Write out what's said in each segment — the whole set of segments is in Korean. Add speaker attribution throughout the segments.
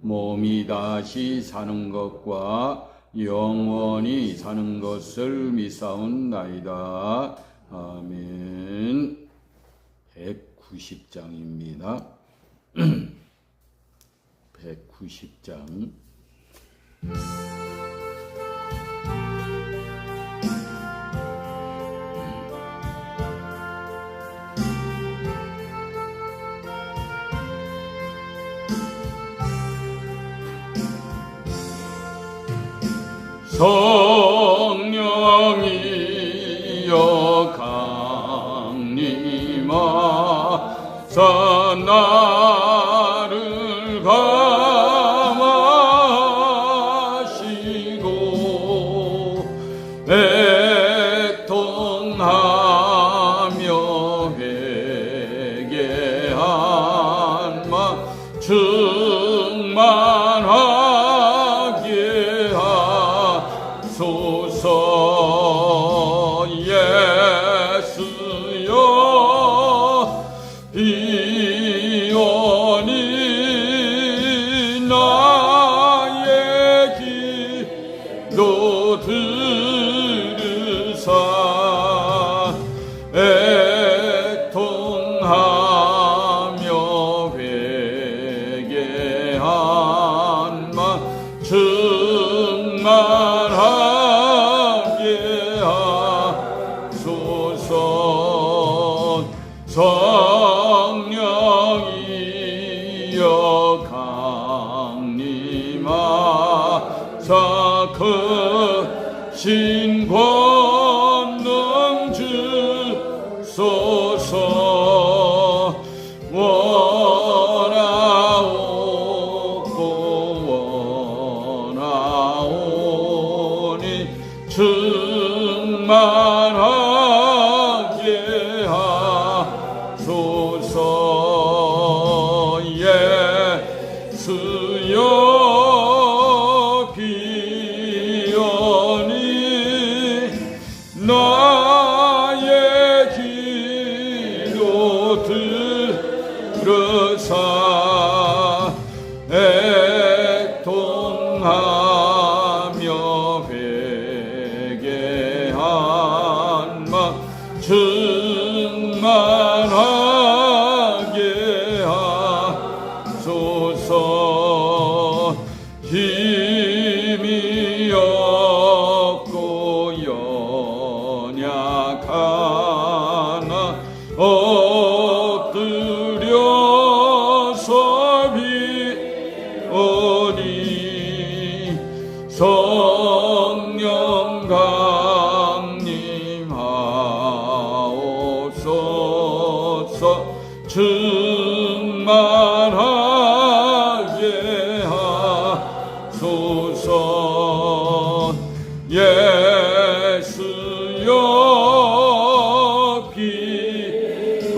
Speaker 1: 몸이 다시 사는 것과 영원히 사는 것을 믿사옵나이다. 아멘. 190장입니다. 190장. 성령이여 강림하 사 나 성 애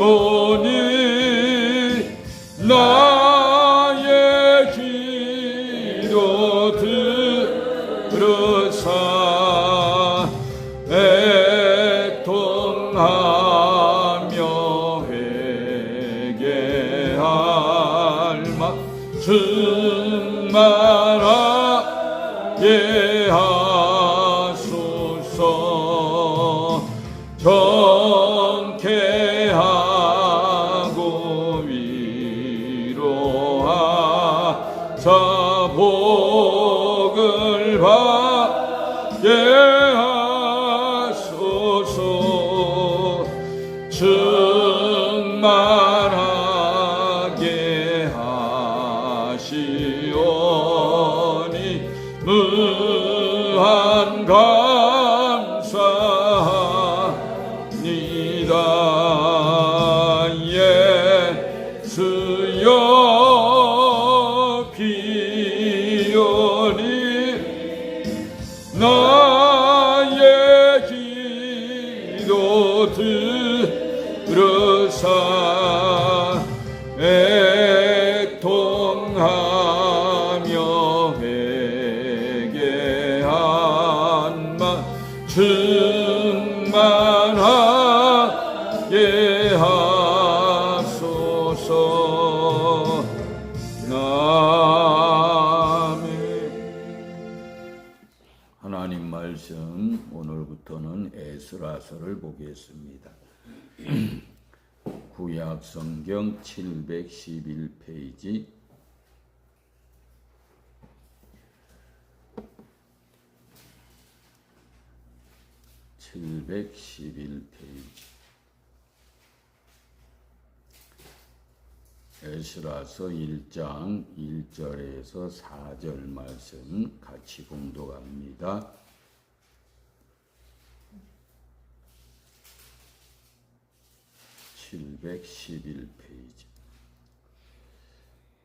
Speaker 1: 비 Oh. 구약 성경 711페이지 (711페이지) 에스라서 1장 1절에서 4절 말씀 같이 공독합니다. (711페이지)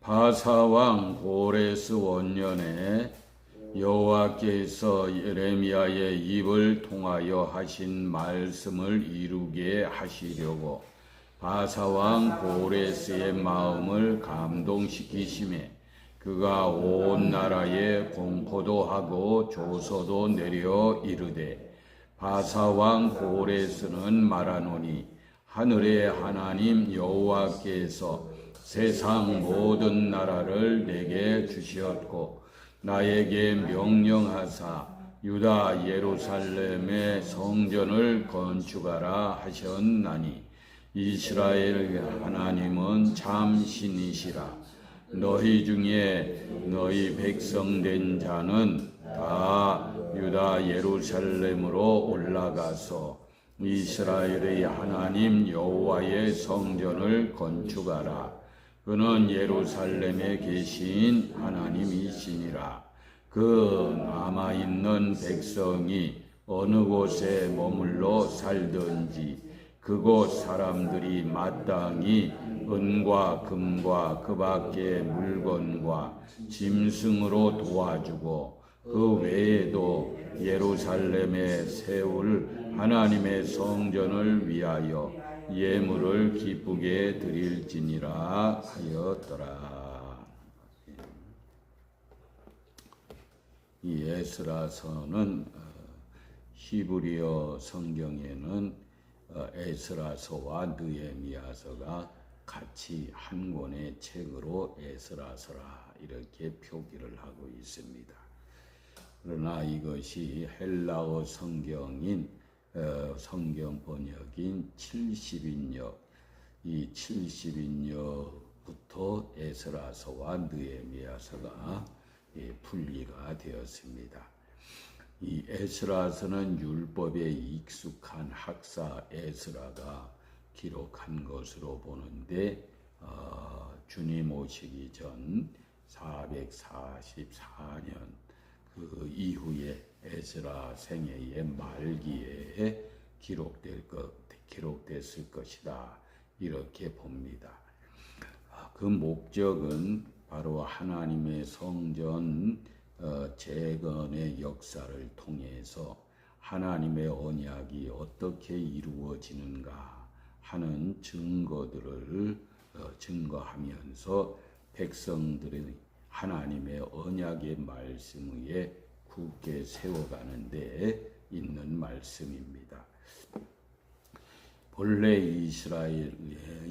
Speaker 1: 바사왕 고레스 원년에 여호와께서 예레미야의 입을 통하여 하신 말씀을 이루게 하시려고 바사왕 고레스의 마음을 감동시키심에 그가 온 나라에 공포도 하고 조서도 내려 이르되 바사왕 고레스는 말하노니 하늘의 하나님 여호와께서 세상 모든 나라를 내게 주시었고 나에게 명령하사 유다 예루살렘의 성전을 건축하라 하셨나니 이스라엘 하나님은 참 신이시라. 너희 중에 너희 백성 된 자는 다 유다 예루살렘으로 올라가서 이스라엘의 하나님 여호와의 성전을 건축하라. 그는 예루살렘에 계신 하나님이시니라. 그 남아 있는 백성이 어느 곳에 머물러 살든지 그곳 사람들이 마땅히 은과 금과 그 밖의 물건과 짐승으로 도와주고 그 외에도 예루살렘에 세울 하나님의 성전을 위하여 예물을 기쁘게 드릴지니라 하였더라. 이 에스라서는 어, 히브리어 성경에는 어, 에스라서와 느헤미야서가 같이 한 권의 책으로 에스라서라 이렇게 표기를 하고 있습니다. 그러나 이것이 헬라어 성경인 어, 성경 번역인 70인역 이 70인역부터 에스라서와 느헤미야서가 예, 분리가 되었습니다. 이 에스라서는 율법에 익숙한 학사 에스라가 기록한 것으로 보는데 어, 주님 오시기 전 444년 그 이후에 에스라 생애의 말기에 기록될 것 기록됐을 것이다 이렇게 봅니다. 아, 그 목적은 바로 하나님의 성전 어, 재건의 역사를 통해서 하나님의 언약이 어떻게 이루어지는가 하는 증거들을 어, 증거하면서 백성들의 하나님의 언약의 말씀 위에 굳게 세워가는 데 있는 말씀입니다. 본래 이스라엘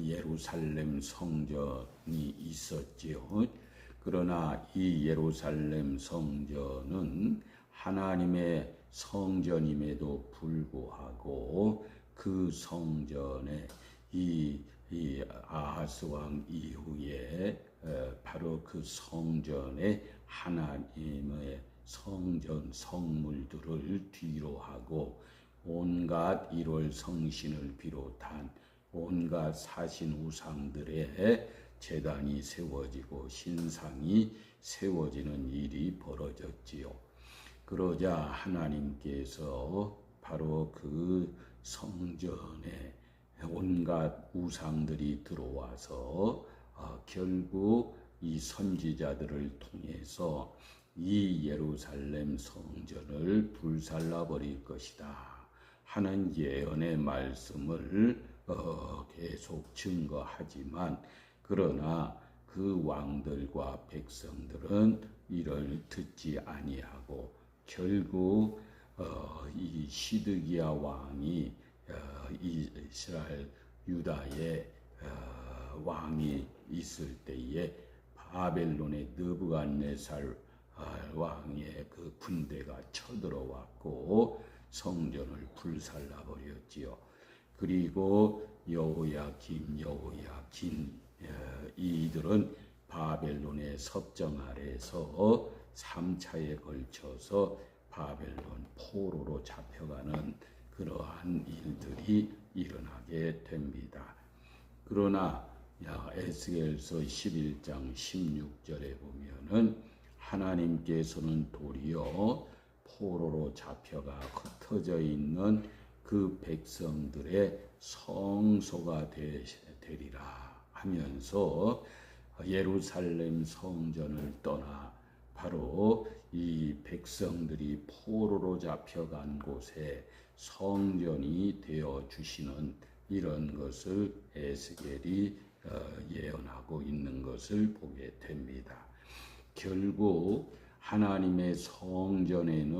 Speaker 1: 예루살렘 성전이 있었지요. 그러나 이 예루살렘 성전은 하나님의 성전임에도 불구하고 그 성전에 이, 이 아하스 왕 이후에 바로 그 성전에 하나님의 성전 성물들을 뒤로 하고 온갖 일월 성신을 비롯한 온갖 사신 우상들의 재단이 세워지고 신상이 세워지는 일이 벌어졌지요. 그러자 하나님께서 바로 그 성전에 온갖 우상들이 들어와서 어, 결국 이 선지자들을 통해서 이 예루살렘 성전을 불살라 버릴 것이다. 하는 예언의 말씀을 어, 계속 증거하지만 그러나 그 왕들과 백성들은 이를 듣지 아니하고 결국 어, 이 시드기야 왕이 어, 이스라엘 유다의 어, 왕이 있을 때에 바벨론의 느부갓네살 왕의 그 군대가 쳐들어왔고 성전을 불살라 버렸지요. 그리고 여호야김, 여호야긴 어, 이들은 바벨론의 섭정 아래서 3차에 걸쳐서 바벨론 포로로 잡혀가는 그러한 일들이 일어나게 됩니다. 그러나 야, 에스겔서 11장 16절에 보면은 하나님께서는 도리어 포로로 잡혀가 흩어져 있는 그 백성들의 성소가 되, 되리라 하면서 예루살렘 성전을 떠나 바로 이 백성들이 포로로 잡혀간 곳에 성전이 되어 주시는 이런 것을 에스겔이 어, 예언하고 있는 것을 보게 됩니다. 결국 하나님의 성전에는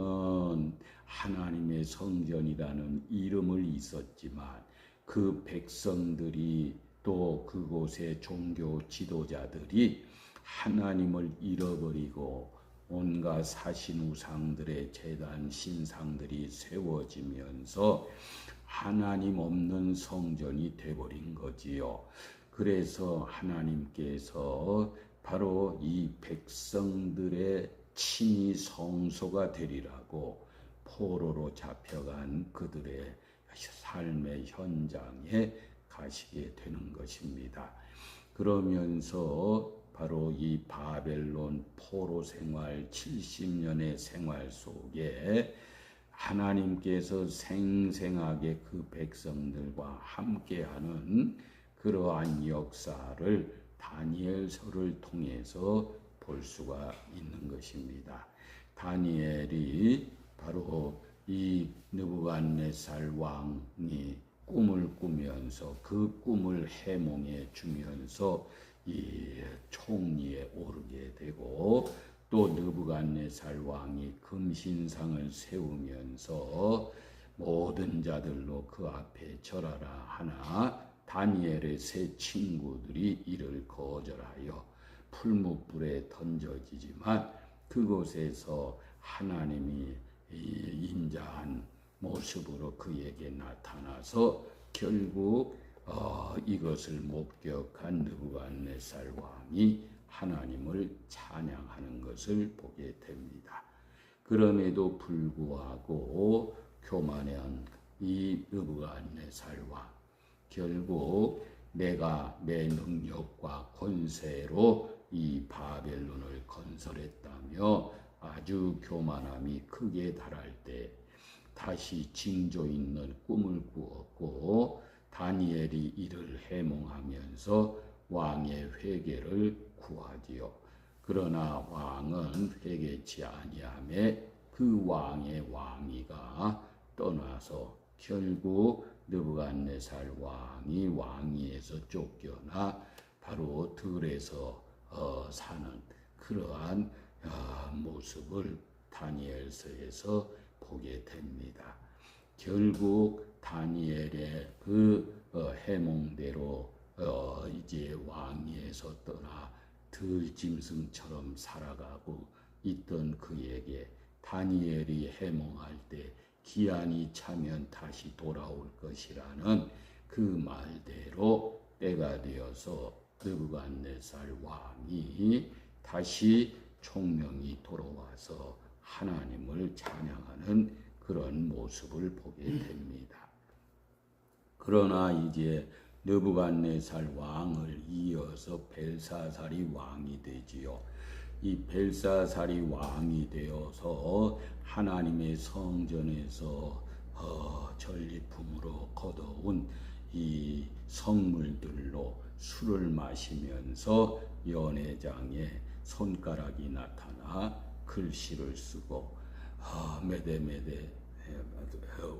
Speaker 1: 하나님의 성전이라는 이름을 있었지만 그 백성들이 또 그곳의 종교 지도자들이 하나님을 잃어버리고 온갖 사신 우상들의 재단 신상들이 세워지면서 하나님 없는 성전이 되버린 거지요. 그래서 하나님께서 바로 이 백성들의 친히 성소가 되리라고 포로로 잡혀간 그들의 삶의 현장에 가시게 되는 것입니다. 그러면서 바로 이 바벨론 포로 생활 70년의 생활 속에 하나님께서 생생하게 그 백성들과 함께하는 그러한 역사를 다니엘서를 통해서 볼 수가 있는 것입니다. 다니엘이 바로 이 느부갓네살 왕이 꿈을 꾸면서 그 꿈을 해몽해 주면서 이 총리에 오르게 되고 또 느부갓네살 왕이 금신상을 세우면서 모든 자들로 그 앞에 절하라 하나 다니엘의 세 친구들이 이를 거절하여 풀무불에 던져지지만 그곳에서 하나님이 인자한 모습으로 그에게 나타나서 결국 어, 이것을 목격한 느부갓네살 왕이 하나님을 찬양하는 것을 보게 됩니다. 그럼에도 불구하고 교만한 이 느부갓네살 왕 결국 내가 내 능력과 권세로 이 바벨론을 건설했다며 아주 교만함이 크게 달할 때 다시 징조 있는 꿈을 꾸었고 다니엘이 이를 해몽하면서 왕의 회개를 구하지요. 그러나 왕은 회개치 아니하매 그 왕의 왕위가 떠나서 결국 느부갓네살 왕이 왕위에서 쫓겨나 바로 들에서 어, 사는 그러한 어, 모습을 다니엘서에서 보게 됩니다. 결국 다니엘의 그 어, 해몽대로 어, 이제 왕위에서 떠나 들짐승처럼 살아가고 있던 그에게 다니엘이 해몽할 때 기한이 차면 다시 돌아올 것이라는 그 말대로 때가 되어서 느부갓네살 왕이 다시 총명이 돌아와서 하나님을 찬양하는 그런 모습을 보게 됩니다. 그러나 이제 느부갓네살 왕을 이어서 벨사살이 왕이 되지요. 이 벨사살이 왕이 되어서 하나님의 성전에서 어, 전리품으로 거둬온 이 성물들로 술을 마시면서 연회장에 손가락이 나타나 글씨를 쓰고 어, 메데메데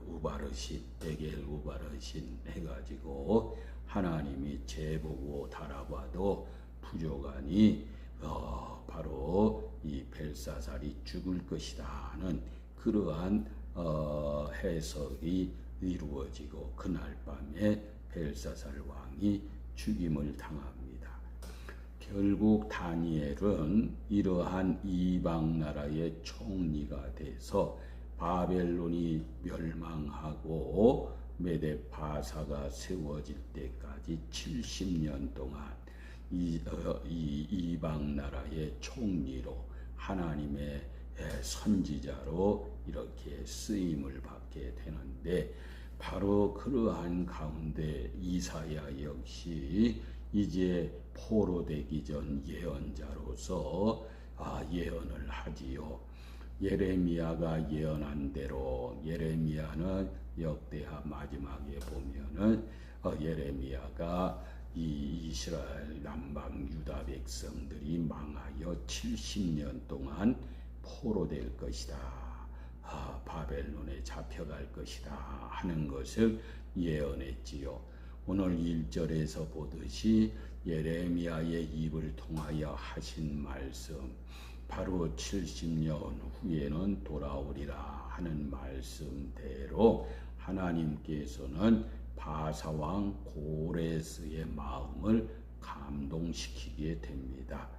Speaker 1: 우바르신 에겔 우바르신 해가지고 하나님이 재보고 달아봐도 부족하니 어, 바로 이 벨사살이 죽을 것이다는 그러한 어, 해석이 이루어지고 그날 밤에 벨사살 왕이 죽임을 당합니다. 결국 다니엘은 이러한 이방 나라의 총리가 돼서 바벨론이 멸망하고 메데 바사가 세워질 때까지 70년 동안 이, 어, 이 이방 나라의 총리로 하나님의 선지자로 이렇게 쓰임을 받게 되는데 바로 그러한 가운데 이사야 역시 이제 포로되기 전 예언자로서 아, 예언을 하지요. 예레미야가 예언한 대로 예레미야는 역대하 마지막에 보면은 어, 예레미야가 이 이스라엘 남방 유다 백성들이 망하여 70년 동안 포로될 것이다. 아, 바벨론에 잡혀갈 것이다 하는 것을 예언했지요. 오늘 1절에서 보듯이 예레미야의 입을 통하여 하신 말씀 바로 70년 후에는 돌아오리라 하는 말씀대로 하나님께서는 바사왕 고레스의 마음을 감동시키게 됩니다.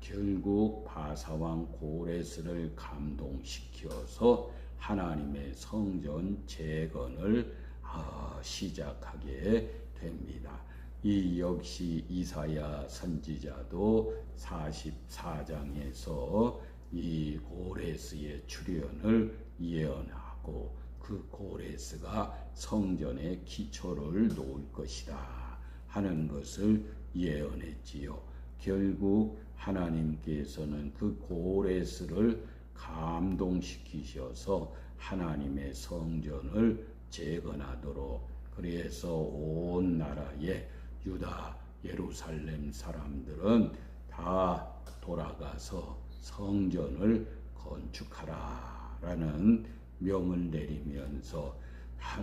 Speaker 1: 결국 바사왕 고레스를 감동시켜서 하나님의 성전 재건을 아, 시작하게 됩니다. 이 역시 이사야 선지자도 44장에서 이 고레스의 출현을 예언하고 그 고레스가 성전의 기초를 놓을 것이다 하는 것을 예언했지요. 결국 하나님께서는 그 고레스를 감동시키셔서 하나님의 성전을 재건하도록 그래서 온 나라의 유다 예루살렘 사람들은 다 돌아가서 성전을 건축하라 라는 명을 내리면서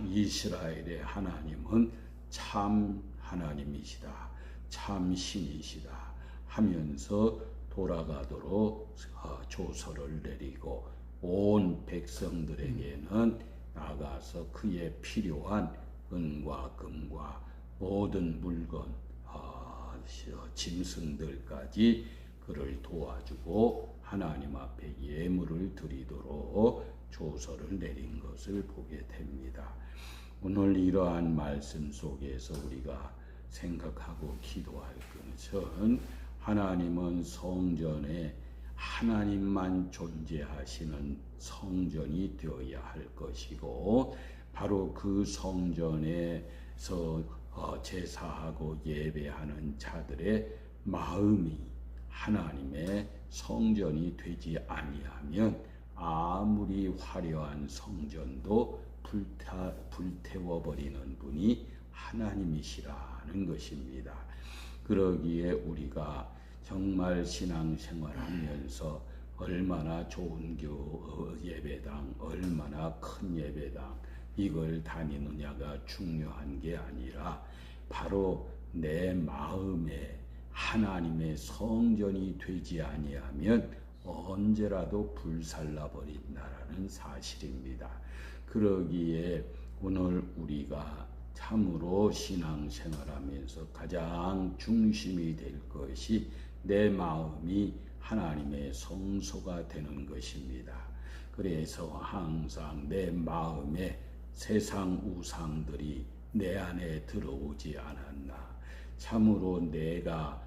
Speaker 1: 이스라엘의 하나님은 참 하나님이시다. 참 신이시다. 하면서 돌아가도록 어, 조서를 내리고 온 백성들에게는 나가서 그의 필요한 은과 금과 모든 물건, 어, 짐승들까지 그를 도와주고 하나님 앞에 예물을 드리도록 조서를 내린 것을 보게 됩니다. 오늘 이러한 말씀 속에서 우리가 생각하고 기도할 것은 하나님은 성전에 하나님만 존재하시는 성전이 되어야 할 것이고 바로 그 성전에서 어, 제사하고 예배하는 자들의 마음이 하나님의 성전이 되지 아니하면 아무리 화려한 성전도 불타, 불태워버리는 분이 하나님이시라는 것입니다. 그러기에 우리가 정말 신앙생활 하면서 얼마나 좋은 교 어, 예배당, 얼마나 큰 예배당 이걸 다니느냐가 중요한 게 아니라 바로 내 마음에 하나님의 성전이 되지 아니하면 언제라도 불살라 버린다라는 사실입니다. 그러기에 오늘 우리가 참으로 신앙생활하면서 가장 중심이 될 것이 내 마음이 하나님의 성소가 되는 것입니다. 그래서 항상 내 마음에 세상 우상들이 내 안에 들어오지 않았나. 참으로 내가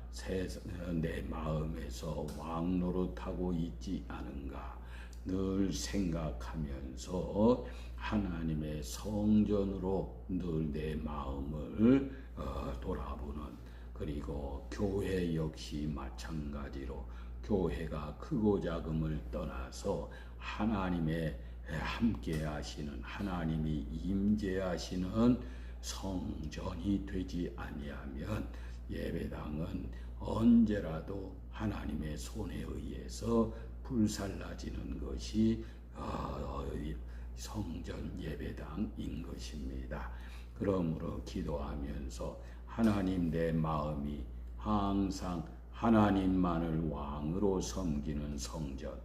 Speaker 1: 내 마음에서 왕노릇하고 있지 않은가. 늘 생각하면서 하나님의 성전으로 늘 내 마음을 어, 돌아보는 그리고 교회 역시 마찬가지로 교회가 크고 작음을 떠나서 하나님의 함께 하시는 하나님이 임재하시는 성전이 되지 아니하면 예배당은 언제라도 하나님의 손에 의해서 불살라지는 것이 어, 성전 예배당인 것입니다. 그러므로 기도하면서 하나님 내 마음이 항상 하나님만을 왕으로 섬기는 성전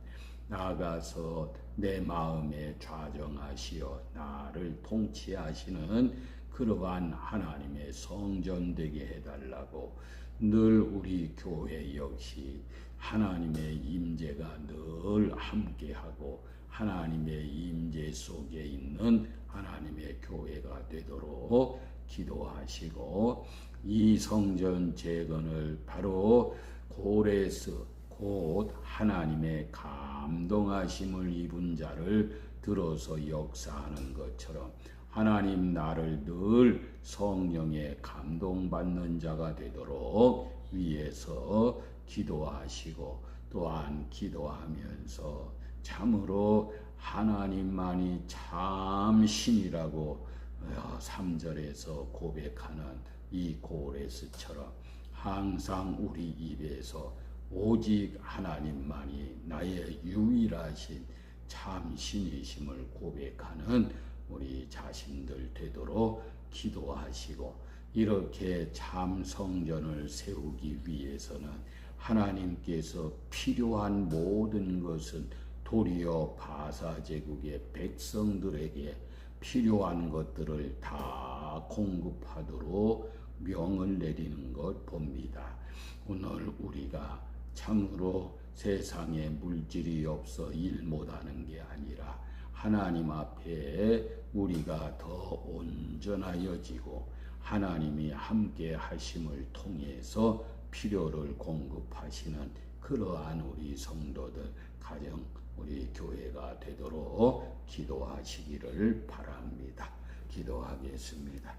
Speaker 1: 나아가서 내 마음에 좌정하시어 나를 통치하시는 그러한 하나님의 성전 되게 해달라고 늘 우리 교회 역시 하나님의 임재가 늘 함께하고 하나님의 임재 속에 있는 하나님의 교회가 되도록 기도하시고 이 성전 재건을 바로 고레스 곧 하나님의 감동하심을 입은 자를 들어서 역사하는 것처럼 하나님 나를 늘 성령에 감동받는 자가 되도록 위에서 기도하시고 또한 기도하면서 참으로 하나님만이 참 신이라고 3절에서 고백하는 이 고레스처럼 항상 우리 입에서 오직 하나님만이 나의 유일하신 참 신이심을 고백하는 우리 자신들 되도록 기도하시고 이렇게 참 성전을 세우기 위해서는 하나님께서 필요한 모든 것은 도리어 바사 제국의 백성들에게 필요한 것들을 다 공급하도록 명을 내리는 것 봅니다. 오늘 우리가 참으로 세상에 물질이 없어 일 못하는 게 아니라 하나님 앞에 우리가 더 온전하여지고 하나님이 함께 하심을 통해서 필요를 공급하시는 그러한 우리 성도들 가정 우리 교회가 되도록 기도하시기를 바랍니다. 기도하겠습니다.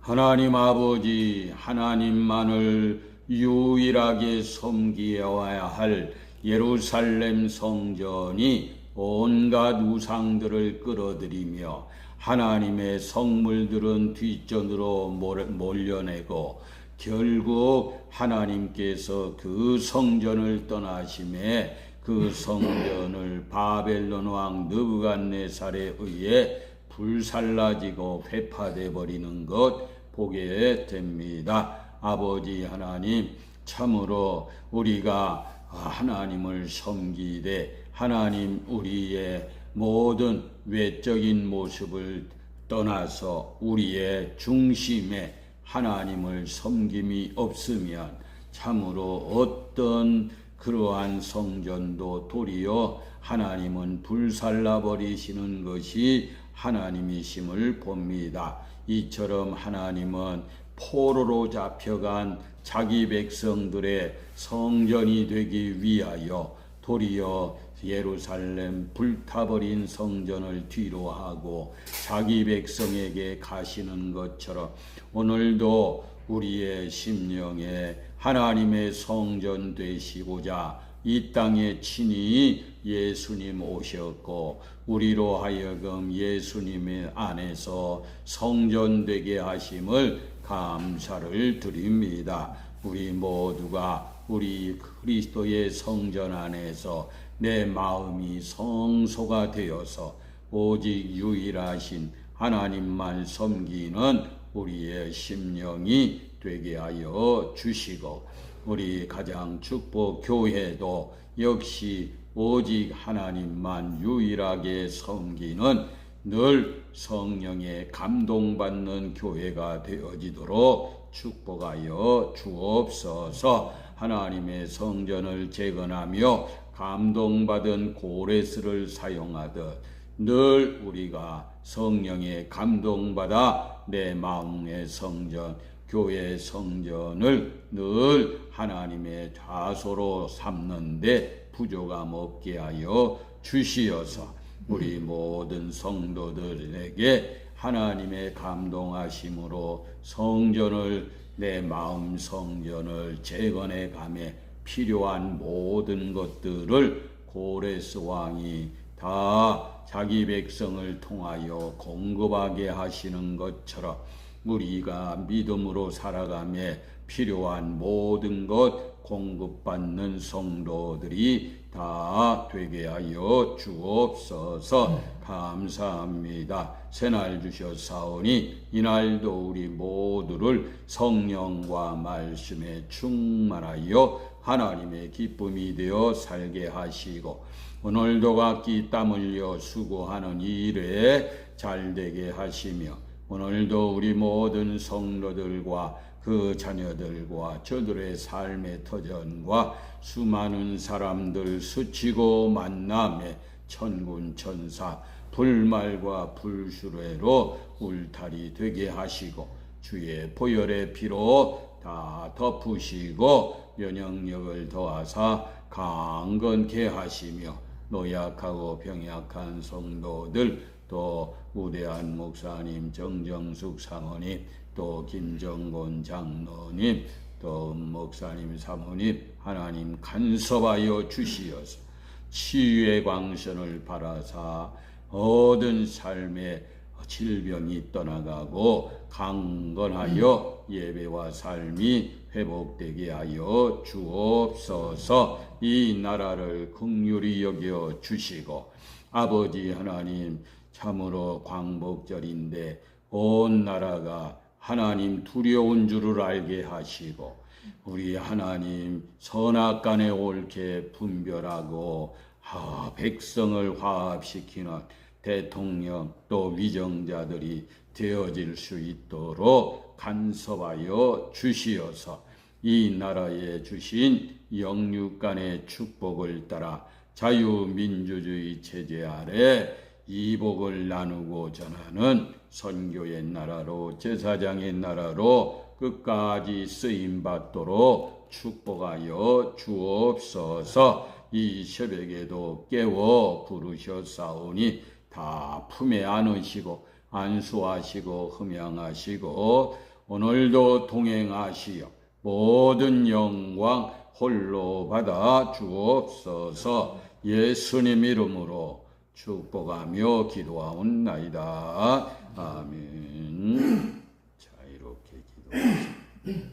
Speaker 1: 하나님 아버지 하나님만을 유일하게 섬기어야 할 예루살렘 성전이 온갖 우상들을 끌어들이며 하나님의 성물들은 뒷전으로 몰려내고 결국 하나님께서 그 성전을 떠나심에 그 성전을 바벨론 왕 느부갓네살에 의해 불살라지고 회파돼 버리는 것 보게 됩니다. 아버지 하나님 참으로 우리가 하나님을 섬기되 하나님 우리의 모든 외적인 모습을 떠나서 우리의 중심에 하나님을 섬김이 없으면 참으로 어떤 그러한 성전도 도리어 하나님은 불살라 버리시는 것이 하나님이심을 봅니다. 이처럼 하나님은 포로로 잡혀간 자기 백성들의 성전이 되기 위하여 도리어 예루살렘 불타버린 성전을 뒤로 하고 자기 백성에게 가시는 것처럼 오늘도 우리의 심령에 하나님의 성전 되시고자 이 땅에 친히 예수님 오셨고 우리로 하여금 예수님의 안에서 성전 되게 하심을 감사를 드립니다. 우리 모두가 우리 그리스도의 성전 안에서 내 마음이 성소가 되어서 오직 유일하신 하나님만 섬기는 우리의 심령이 되게 하여 주시고 우리 가장 축복 교회도 역시 오직 하나님만 유일하게 섬기는 늘 성령의 감동받는 교회가 되어지도록 축복하여 주옵소서. 하나님의 성전을 재건하며 감동받은 고레스를 사용하듯 늘 우리가 성령의 감동받아 내 마음의 성전, 교회 성전을 늘 하나님의 좌소로 삼는데 부족함 없게 하여 주시어서 우리 모든 성도들에게 하나님의 감동하심으로 성전을 내 마음 성전을 재건해 가며 필요한 모든 것들을 고레스 왕이 다 자기 백성을 통하여 공급하게 하시는 것처럼 우리가 믿음으로 살아가며 필요한 모든 것 공급받는 성도들이 다 되게 하여 주옵소서 감사합니다. 새날 주셨사오니 이날도 우리 모두를 성령과 말씀에 충만하여 하나님의 기쁨이 되어 살게 하시고 오늘도 각기 땀 흘려 수고하는 일에 잘되게 하시며 오늘도 우리 모든 성도들과 그 자녀들과 저들의 삶의 터전과 수많은 사람들 스치고 만남에 천군 천사 불말과 불수레로 울타리 되게 하시고 주의 보혈의 피로 다 덮으시고 면역력을 더하사 강건케 하시며 노약하고 병약한 성도들 또 우대한 목사님 정정숙 사모님 또 김정곤 장로님 또 목사님 사모님 하나님 간섭하여 주시어서 치유의 광선을 바라사 모든 삶의 질병이 떠나가고 강건하여 예배와 삶이 회복되게 하여 주옵소서. 이 나라를 극률히 여겨 주시고 아버지 하나님 참으로 광복절인데 온 나라가 하나님 두려운 줄을 알게 하시고 우리 하나님 선악간에 옳게 분별하고 아, 백성을 화합시키는 대통령 또 위정자들이 되어질 수 있도록 간섭하여 주시어서 이 나라에 주신 영육간의 축복을 따라 자유민주주의 체제 아래 이복을 나누고 전하는 선교의 나라로 제사장의 나라로 끝까지 쓰임 받도록 축복하여 주옵소서. 이 새벽에도 깨워 부르셨사오니 다 품에 안으시고 안수하시고 흠양하시고 오늘도 동행하시어 모든 영광 홀로 받아 주옵소서 예수님 이름으로 축복하며 기도하옵나이다. 아멘. 자, 이렇게 기도하시고.